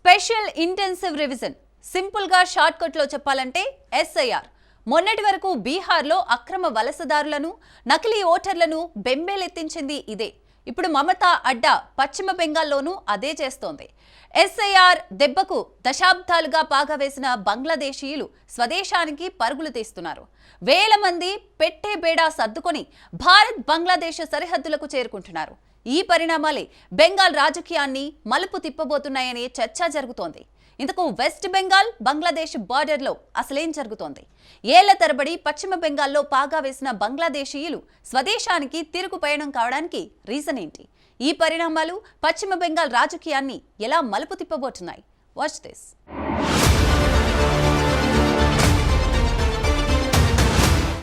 Special intensive revision. సింపుల్గా షార్ట్కట్లో చెప్పాలంటే SIR. మొన్నటి వరకు బీహార్లో అక్రమ వలసదారులను నకిలీ ఓటర్లను బెంబేలెత్తించింది ఇదే. ఇప్పుడు మమతా అడ్డా పశ్చిమ బెంగాల్లోనూ అదే చేస్తోంది. ఎస్ఐఆర్ దెబ్బకు దశాబ్దాలుగా పాగా వేసిన బంగ్లాదేశీయులు స్వదేశానికి పరుగులు తీస్తున్నారు. వేల మంది పెట్టే బేడా సర్దుకొని భారత్ బంగ్లాదేశ్ సరిహద్దులకు చేరుకుంటున్నారు. ఈ పరిణామాలే బెంగాల్ రాజకీయాన్ని మలుపు తిప్పబోతున్నాయనే చర్చ జరుగుతోంది. ఇంతకు వెస్ట్ బెంగాల్ బంగ్లాదేశ్ బార్డర్లో అసలేం జరుగుతోంది? ఏళ్ళ తరబడి పశ్చిమ బెంగాల్లో పాగా వేసిన బంగ్లాదేశీయులు స్వదేశానికి తిరుగు పయనం కావడానికి రీజన్ ఏంటి? ఈ పరిణామాలు పశ్చిమ బెంగాల్ రాజకీయాన్ని ఎలా మలుపు తిప్పబోతున్నాయి? వాచ్ దిస్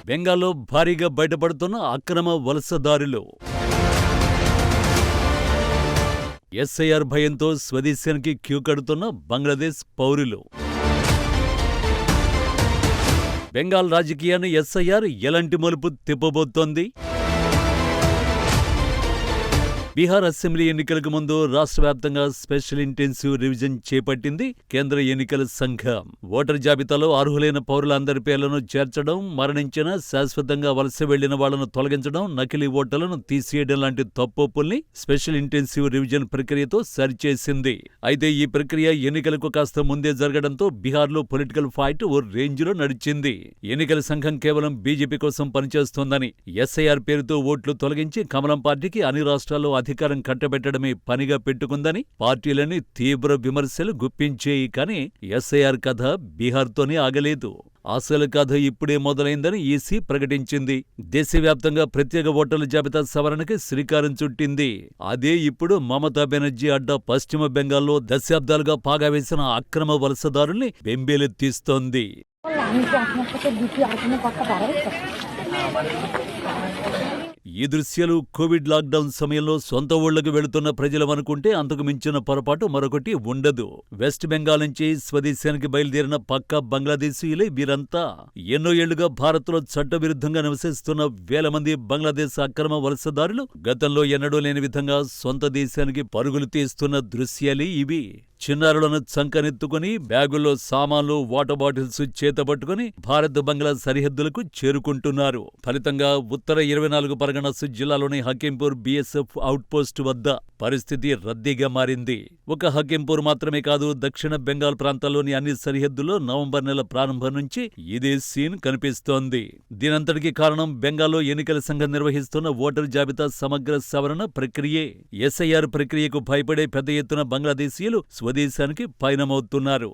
బెంగాల్లో భారీగా బయటపడుతున్న అక్రమ వలసదారులు ఎస్ఐఆర్ భయంతో స్వదేశానికి క్యూ కడుతున్న బంగ్లాదేశ్ పౌరులు. బెంగాల్ రాజకీయాన్ని ఎస్ఐఆర్ ఎలాంటి మలుపు తిప్పబోతోంది? బీహార్ అసెంబ్లీ ఎన్నికలకు ముందు రాష్ట్ర వ్యాప్తంగా స్పెషల్ ఇంటెన్సివ్ రివిజన్ చేపట్టింది కేంద్ర ఎన్నికల సంఘం. ఓటర్ జాబితాలో అర్హులైన పౌరులందరి పేర్లను చేర్చడం మరణించిన శాశ్వతంగా వలస వెళ్ళిన వాళ్ళను తొలగించడం నకిలీ ఓటర్లను తీసేయడం లాంటి తప్పొప్పుల్ని స్పెషల్ ఇంటెన్సివ్ రివిజన్ ప్రక్రియతో సరిచేసింది. అయితే ఈ ప్రక్రియ ఎన్నికలకు కాస్త ముందే జరగడంతో బీహార్లో పొలిటికల్ ఫైట్ ఓ రేంజ్లో నడిచింది. ఎన్నికల సంఘం కేవలం బీజేపీ కోసం పనిచేస్తోందని ఎస్ఐఆర్ పేరుతో ఓట్లు తొలగించి కమలం పార్టీకి అన్ని రాష్ట్రాల్లో అధికారం కట్టబెట్టడమే పనిగా పెట్టుకుందని పార్టీలని తీవ్ర విమర్శలు గుప్పించేయి కానీ ఎస్ఐఆర్ కథ బీహార్తోనే ఆగలేదు. అసలు కథ ఇప్పుడే మొదలైందని ఈసీ ప్రకటించింది. దేశవ్యాప్తంగా ప్రత్యేక ఓటర్ల జాబితా సవరణకి శ్రీకారం చుట్టింది. అదే ఇప్పుడు మమతా బెనర్జీ అడ్డా పశ్చిమ బెంగాల్లో దశాబ్దాలుగా పాగా వేసిన అక్రమ వలసదారుల్ని బెంబేలెత్తిస్తోంది ఈ దృశ్యాలు కోవిడ్ లాక్డౌన్ సమయంలో సొంత ఊళ్ళకు వెళుతున్న ప్రజలమనుకుంటే అంతకు మించిన పొరపాటు మరొకటి ఉండదు. వెస్ట్ బెంగాల్ నుంచి స్వదేశానికి బయలుదేరిన పక్కా బంగ్లాదేశీయులే వీరంతా. ఎన్నో ఏళ్ళుగా భారత్లో చట్టవిరుద్ధంగా నివసిస్తున్న వేల మంది బంగ్లాదేశ్ అక్రమ వలసదారులు గతంలో ఎన్నడూ లేని విధంగా సొంత దేశానికి పరుగులు తీస్తున్న దృశ్యాలే ఇవి. చిన్నారులను చంకనెత్తుకుని బ్యాగుల్లో సామాన్లు వాటర్ బాటిల్స్ చేతబట్టుకుని భారత్ బంగ్లా సరిహద్దులకు చేరుకుంటున్నారు. ఫలితంగా ఉత్తర ఇరవై నాలుగు పరగణస్ జిల్లాలోని హకీంపూర్ బీఎస్ఎఫ్ అవుట్పోస్ట్ వద్ద పరిస్థితి రద్దీగా మారింది. ఒక హకీంపూర్ మాత్రమే కాదు దక్షిణ బెంగాల్ ప్రాంతాల్లోని అన్ని సరిహద్దుల్లో నవంబర్ నెల ప్రారంభం నుంచి ఇదే సీన్ కనిపిస్తోంది. దీనంతటికీ కారణం బెంగాల్లో ఎన్నికల సంఘం నిర్వహిస్తున్న ఓటర్ జాబితా సమగ్ర సవరణ ప్రక్రియే. ఎస్ఐఆర్ ప్రక్రియకు భయపడే పెద్ద ఎత్తున బంగ్లాదేశీయులు స్వదేశానికి పయనమవుతున్నారు.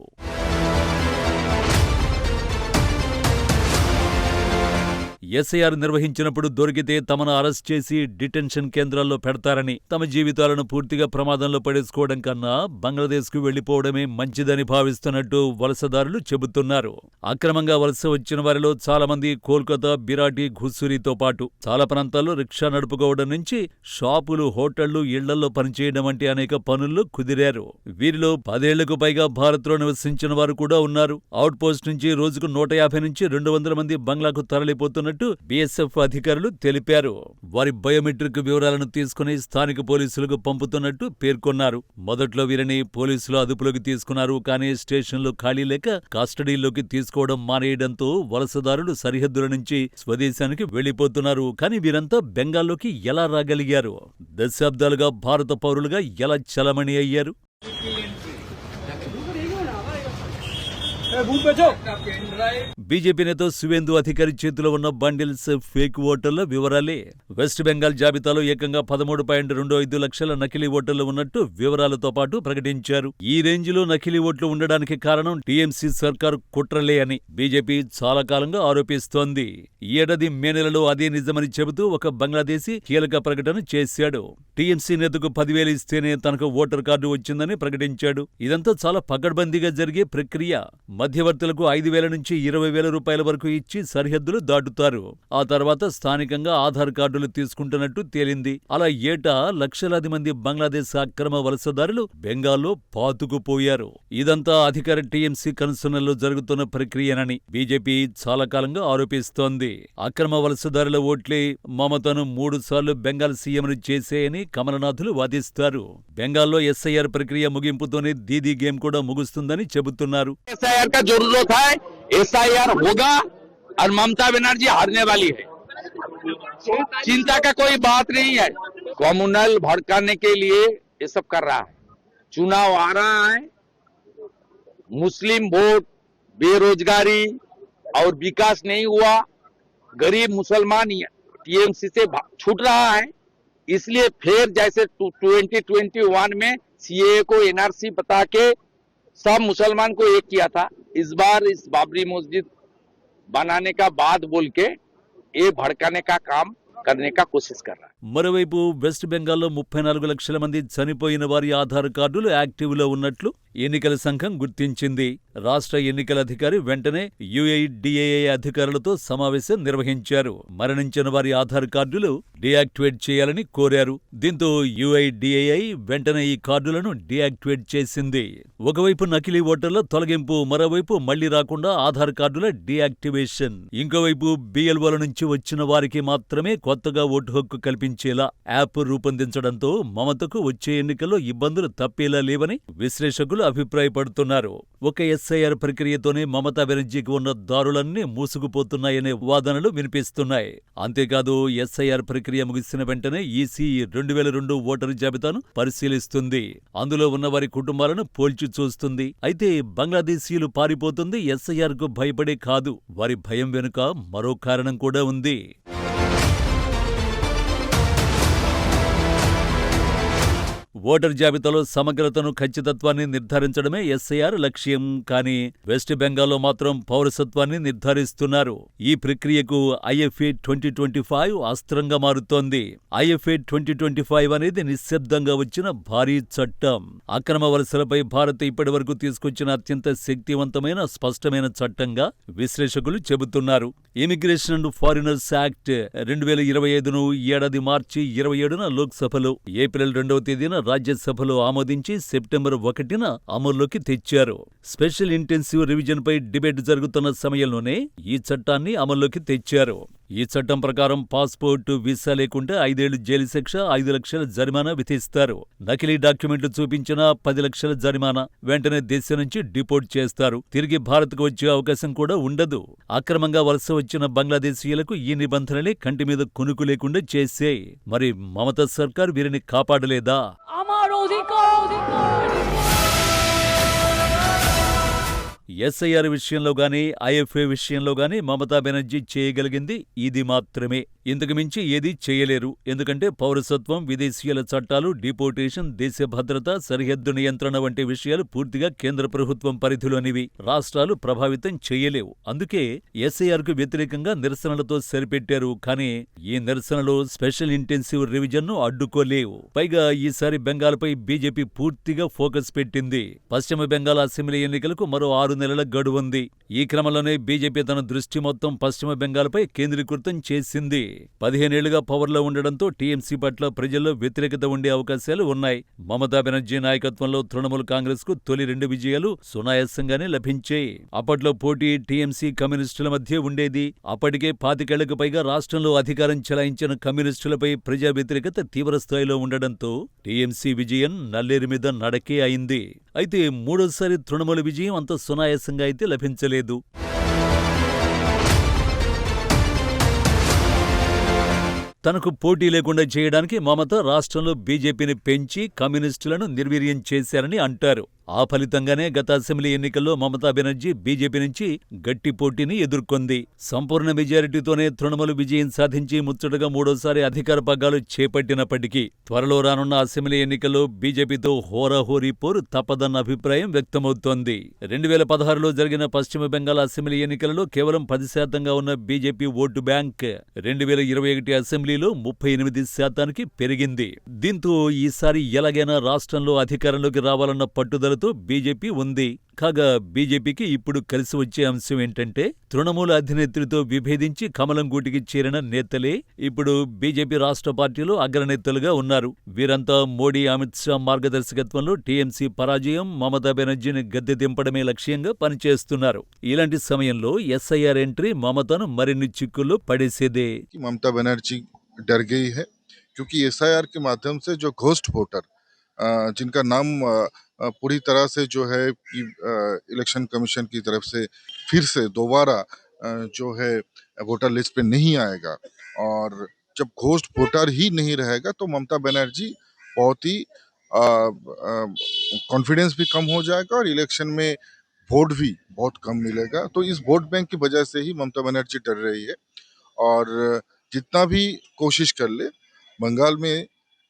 ఎస్ఐఆర్ నిర్వహించినప్పుడు దొరికితే తమను అరెస్ట్ చేసి డిటెన్షన్ కేంద్రాల్లో పెడతారని తమ జీవితాలను పూర్తిగా ప్రమాదంలో పడేసుకోవడం కన్నా బంగ్లాదేశ్కు వెళ్ళిపోవడమే మంచిదని భావిస్తున్నట్టు వలసదారులు చెబుతున్నారు. అక్రమంగా వలస వచ్చిన వారిలో చాలా మంది కోల్కతా బిరాటి ఘుస్సురితో పాటు చాలా ప్రాంతాల్లో రిక్షా నడుపుకోవడం నుంచి షాపులు హోటళ్ళు ఇళ్ళలో పనిచేయడం వంటి అనేక పనుల్లో కుదిరారు. వీరిలో పదేళ్ళకు పైగా భారత్లో నివసించిన వారు కూడా ఉన్నారు. అవుట్ పోస్ట్ నుంచి రోజుకు నూట యాభై నుంచి రెండు వందల మంది బంగ్లాకు తరలిపోతున్నట్టు బీఎస్ఎఫ్ అధికారులు తెలిపారు. వారి బయోమెట్రిక్ వివరాలను తీసుకుని స్థానిక పోలీసులకు పంపుతున్నట్టు పేర్కొన్నారు. మొదట్లో వీరిని పోలీసులు అదుపులోకి తీసుకున్నారు కానీ స్టేషన్లో ఖాళీ లేక కస్టడీలోకి తీసుకోవడం మానేయడంతో వలసదారులు సరిహద్దుల నుంచి స్వదేశానికి వెళ్ళిపోతున్నారు కానీ వీరంతా బెంగాల్లోకి ఎలా రాగలిగారు? దశాబ్దాలుగా భారత పౌరులుగా ఎలా చలమణి అయ్యారు? బీజేపీ నేత శివేందు అధికారి చేతిలో ఉన్న బండిల్స్ ఫేక్ ఓటర్ల వివరాలే. వెస్ట్ బెంగాల్ జాబితాలో ఏకంగా పదమూడు పాయింట్ రెండు ఐదు లక్షల నకిలీ ఓటర్లు ఉన్నట్టు వివరాలతో పాటు ప్రకటించారు. ఈ రేంజ్లో నకిలీ ఓట్లు ఉండడానికి కారణం టీఎంసీ సర్కార్ కుట్రలే అని బీజేపీ చాలా కాలంగా ఆరోపిస్తోంది. ఈ ఏడాది మే నెలలో అదే నిజమని చెబుతూ ఒక బంగ్లాదేశీ కీలక ప్రకటన చేశాడు. టీఎంసీ నేతకు పదివేలు ఇస్తేనే తనకు ఓటర్ కార్డు వచ్చిందని ప్రకటించాడు. ఇదంతా చాలా పకడ్బందీగా జరిగే ప్రక్రియ. మధ్యవర్తులకు ఐదు వేల నుంచి ఇరవై వేల రూపాయల వరకు ఇచ్చి సరిహద్దులు దాటుతారు. ఆ తర్వాత స్థానికంగా ఆధార్ కార్డులు తీసుకుంటున్నట్టు తేలింది. అలా ఏటా లక్షలాది మంది బంగ్లాదేశ్ అక్రమ వలసదారులు బెంగాల్లో పాతుకుపోయారు. ఇదంతా అధికార టీఎంసీ కన్సర్నల్లో జరుగుతున్న ప్రక్రియనని బీజేపీ చాలా కాలంగా ఆరోపిస్తోంది. అక్రమ వలసదారుల ఓట్లే మమతను మూడు సార్లు బెంగాల్ సీఎంను చేసేయని కమలనాథులు వాదిస్తారు బెంగాల్లో ఎస్ఐఆర్ ప్రక్రియ ముగింపుతోనే దీదీ గేమ్ కూడా ముగుస్తుందని చెబుతున్నారు एसआईआर का जरूरत है एसआईआर होगा और ममता बनर्जी हारने वाली है चिंता का कोई बात नहीं है कम्युनल भड़काने के लिए ये सब कर रहा है चुनाव आ रहा है मुस्लिम वोट बेरोजगारी और विकास नहीं हुआ गरीब मुसलमान टीएमसी से भा- छूट रहा है इसलिए फिर जैसे ट्वेंटी ट्वेंटी वन में सीए को एनआरसी बता के सब मुसलमान को एक किया था इस बार इस बाबरी मस्जिद बनाने का बाद बोल के ये भड़काने का काम करने का कोशिश कर रहा है మరోవైపు వెస్ట్ బెంగాల్లో ముప్పై నాలుగు లక్షల మంది చనిపోయిన వారి ఆధార్ కార్డులు యాక్టివ్లో ఉన్నట్లు ఎన్నికల సంఘం గుర్తించింది. రాష్ట్ర ఎన్నికల అధికారి వెంటనే యుఐడిఏఐ అధికారులతో సమావేశం నిర్వహించారు. మరణించిన వారి ఆధార్ కార్డులు డియాక్టివేట్ చేయాలని కోరారు. దీంతో యుఐడిఏఐ వెంటనే ఈ కార్డులను డియాక్టివేట్ చేసింది. ఒకవైపు నకిలీ ఓటర్ల తొలగింపు మరోవైపు మళ్ళీ రాకుండా ఆధార్ కార్డుల డియాక్టివేషన్. ఇంకోవైపు బిఎల్ఓల నుంచి వచ్చిన వారికి మాత్రమే కొత్తగా ఓటు హక్కు కల్పించేలా యాప్ రూపొందించడంతో మమతకు వచ్చే ఎన్నికల్లో ఇబ్బందులు తప్పేలా లేవని విశ్లేషకులు అభిప్రాయపడుతున్నారు. ఒక ఎస్ఐఆర్ ప్రక్రియతోనే మమతా బెనర్జీకి ఉన్న దారులన్నీ మూసుకుపోతున్నాయనే వాదనలు వినిపిస్తున్నాయి. అంతేకాదు ఎస్ఐఆర్ ప్రక్రియ ముగిసిన వెంటనే ఈసీ రెండు వేల రెండు ఓటరు జాబితాను పరిశీలిస్తుంది. అందులో ఉన్న వారి కుటుంబాలను పోల్చి చూస్తుంది. అయితే బంగ్లాదేశీయులు పారిపోతుంది ఎస్ఐఆర్కు భయపడే కాదు. వారి భయం వెనుక మరో కారణం కూడా ఉంది. ఓటర్ జాబితాలో సమగ్రతను ఖచ్చితత్వాన్ని నిర్ధారించడమే ఎస్ఐఆర్ లక్ష్యం. కానీ వెస్ట్ బెంగాల్లో మాత్రం పౌరసత్వాన్ని నిర్ధారిస్తున్నారు. ఈ ప్రక్రియకు ఐఎఫ్ఏ ట్వంటీ ట్వంటీ ఫైవ్ అస్త్రంగా మారుతోంది. ఐఎఫ్ఏ ట్వంటీ ట్వంటీ ఫైవ్ అనేది నిశ్శబ్దంగా వచ్చిన భారీ చట్టం. అక్రమ వలసలపై భారత్ ఇప్పటివరకు తీసుకొచ్చిన అత్యంత శక్తివంతమైన స్పష్టమైన చట్టంగా విశ్లేషకులు చెబుతున్నారు. ఇమిగ్రేషన్ అండ్ ఫారినర్స్ యాక్ట్ రెండు వేల ఇరవై ఐదును ఏడాది మార్చి ఇరవై ఏడున లోక్సభలో ఏప్రిల్ రెండవ తేదీన రాజ్యసభలో ఆమోదించి సెప్టెంబర్ ఒకటిన అమల్లోకి తెచ్చారు. స్పెషల్ ఇంటెన్సివ్ రివిజన్పై డిబేట్ జరుగుతున్న సమయంలోనే ఈ చట్టాన్ని అమల్లోకి తెచ్చారు. ఈ చట్టం ప్రకారం పాస్పోర్ట్ వీసా లేకుంటే ఐదేళ్ళు జైలు శిక్ష ఐదు లక్షల జరిమానా విధిస్తారు. నకిలీ డాక్యుమెంట్లు చూపించినా పది లక్షల జరిమానా వెంటనే దేశం నుంచి డిపోర్ట్ చేస్తారు. తిరిగి భారత్కు వచ్చే అవకాశం కూడా ఉండదు. అక్రమంగా వలస వచ్చిన బంగ్లాదేశీయులకు ఈ నిబంధనలే కంటి మీద కొనుకు లేకుండా చేసే మరి మమతా సర్కార్ వీరిని కాపాడలేదా? Gold, Gold, Gold. ఎస్ఐఆర్ విషయంలో గానీ ఐఎఫ్ఏ విషయంలో గానీ మమతా బెనర్జీ చేయగలిగింది. ఇది మాత్రమే. ఇంతకు మించి ఏదీ చేయలేరు. ఎందుకంటే పౌరసత్వం విదేశీయుల చట్టాలు డిపోటేషన్ దేశ భద్రత సరిహద్దు నియంత్రణ వంటి విషయాలు పూర్తిగా కేంద్ర ప్రభుత్వం పరిధిలోనివి. రాష్ట్రాలు ప్రభావితం చేయలేవు. అందుకే ఎస్ఐఆర్కు వ్యతిరేకంగా నిరసనలతో సరిపెట్టారు. కానీ ఈ నిరసనలో స్పెషల్ ఇంటెన్సివ్ రివిజన్ను అడ్డుకోలేవు. పైగా ఈసారి బెంగాల్పై బీజేపీ పూర్తిగా ఫోకస్ పెట్టింది. పశ్చిమ బెంగాల్ అసెంబ్లీ ఎన్నికలకు మరో ఆరు నెలల గడువుంది ఈ క్రమంలోనే బీజేపీ తన దృష్టి మొత్తం పశ్చిమ బెంగాల్పై కేంద్రీకృతం చేసింది. పదిహేనేళ్ళుగా పవర్లో ఉండడంతో టీఎంసీ పట్ల ప్రజల్లో వ్యతిరేకత ఉండే అవకాశాలు ఉన్నాయి. మమతా బెనర్జీ నాయకత్వంలో తృణమూల్ కాంగ్రెస్కు తొలి రెండు విజయాలు సునాయాసంగానే లభించాయి. అప్పట్లో పోటీ టీఎంసీ కమ్యూనిస్టుల మధ్య ఉండేది. అప్పటికే పాతికేళ్ళకు పైగా రాష్ట్రంలో అధికారం చెలాయించిన కమ్యూనిస్టులపై ప్రజా వ్యతిరేకత తీవ్రస్థాయిలో ఉండడంతో టీఎంసీ విజయం నల్లేరు మీద నడకే అయింది. అయితే మూడోసారి తృణమూల విజయం అంత ఆయాసంగా అయితే లభించలేదు. తనకు పోటీ లేకుండా చేయడానికి మమత రాష్ట్రంలో బీజేపీని పెంచి కమ్యూనిస్టులను నిర్వీర్యం చేశారని అంటారు. ఆ ఫలితంగానే గత అసెంబ్లీ ఎన్నికల్లో మమతా బెనర్జీ బీజేపీ నుంచి గట్టి పోటీని ఎదుర్కొంది. సంపూర్ణ మెజారిటీతోనే తృణమూలు విజయం సాధించి ముచ్చటగా మూడోసారి అధికార పగ్గాలు చేపట్టినప్పటికీ త్వరలో రానున్న అసెంబ్లీ ఎన్నికల్లో బీజేపీతో హోరాహోరీ పోరు తప్పదన్న అభిప్రాయం వ్యక్తమవుతోంది. రెండు వేల పదహారులో జరిగిన పశ్చిమ బెంగాల్ అసెంబ్లీ ఎన్నికలలో కేవలం పది శాతంగా ఉన్న బీజేపీ ఓటు బ్యాంక్ రెండు వేల ఇరవై ఒకటి అసెంబ్లీలో ముప్పై ఎనిమిది శాతానికి పెరిగింది. దీంతో ఈసారి ఎలాగైనా రాష్ట్రంలో అధికారంలోకి రావాలన్న పట్టుదల నేతలతో బీజేపీ ఉంది కాగా బీజేపీకి ఇప్పుడు కలిసి వచ్చే అంశం ఏంటంటే తృణమూల అధినేత్రితో విభేదించి కమలం గూటికి చేరిన నేతలే ఇప్పుడు బీజేపీ రాష్ట్ర పార్టీలో అగ్రనేతలుగా ఉన్నారు వీరంతా మోడీ అమిత్ షా మార్గదర్శకత్వంలో టీఎంసీ పరాజయం మమతా బెనర్జీని గద్దె దింపడమే లక్ష్యంగా పనిచేస్తున్నారు ఇలాంటి సమయంలో ఎస్ఐఆర్ ఎంట్రీ మమతను మరిన్ని చిక్కుల్లో పడేసేదే कि ममता बनर्जी डर गई है क्योंकि एसआईआर के माध्यम से जो घोस्ट वोटर अ, जिनका नाम अ, अ, पूरी तरह से जो है इलेक्शन कमीशन की तरफ़ से फिर से दोबारा जो है वोटर लिस्ट पे नहीं आएगा और जब घोस्ट वोटर ही नहीं रहेगा तो ममता बनर्जी बहुत ही कॉन्फिडेंस भी कम हो जाएगा और इलेक्शन में वोट भी बहुत कम मिलेगा। तो इस वोट बैंक की वजह से ही ममता बनर्जी डर रही है और जितना भी कोशिश कर ले, बंगाल में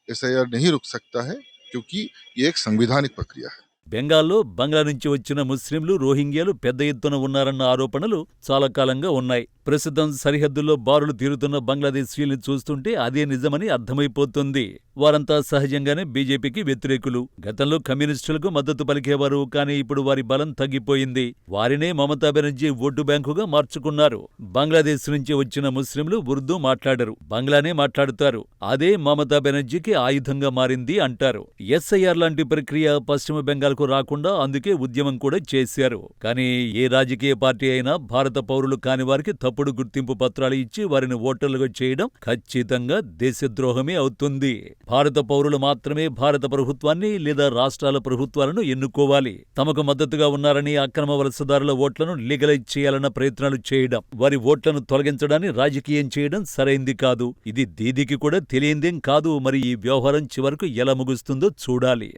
एस नहीं रुक सकता है। क्योंकि ये एक संवैधानिक प्रक्रिया है బెంగాల్లో బంగ్లా నుంచి వచ్చిన ముస్లింలు రోహింగ్యాలు పెద్ద ఎత్తున ఉన్నారన్న ఆరోపణలు చాలా కాలంగా ఉన్నాయి ప్రస్తుతం సరిహద్దుల్లో బారులు తీరుతున్న బంగ్లాదేశీయుల్ని చూస్తుంటే అదే నిజమని అర్థమైపోతుంది. వారంతా సహజంగానే బీజేపీకి వ్యతిరేకులు. గతంలో కమ్యూనిస్టులకు మద్దతు పలికేవారు కానీ ఇప్పుడు వారి బలం తగ్గిపోయింది. వారినే మమతా బెనర్జీ ఓటు బ్యాంకుగా మార్చుకున్నారు. బంగ్లాదేశ్ నుంచి వచ్చిన ముస్లింలు ఉర్దూ మాట్లాడరు బంగ్లానే మాట్లాడుతారు. అదే మమతా బెనర్జీకి ఆయుధంగా మారింది అంటారు. ఎస్ఐఆర్ లాంటి ప్రక్రియ పశ్చిమ బెంగాల్కు రాకుండా అందుకే ఉద్యమం కూడా చేశారు. కానీ ఏ రాజకీయ పార్టీ అయినా భారత పౌరులు కాని వారికి తప్పుడు గుర్తింపు పత్రాలు ఇచ్చి వారిని ఓటర్లుగా చేయడం ఖచ్చితంగా దేశద్రోహమే అవుతుంది. భారత పౌరులు మాత్రమే భారత ప్రభుత్వాన్ని లేదా రాష్ట్రాల ప్రభుత్వాలను ఎన్నుకోవాలి. తమకు మద్దతుగా ఉన్నారని అక్రమ వలసదారుల ఓట్లను లీగలైజ్ చేయాలన్న ప్రయత్నాలు చేయడం వారి ఓట్లను తొలగించడాన్ని రాజకీయం చేయడం సరైంది కాదు. ఇది దీదికి కూడా తెలియందేం కాదు. మరి ఈ వ్యవహారం చివరకు ఎలా ముగుస్తుందో చూడాలి.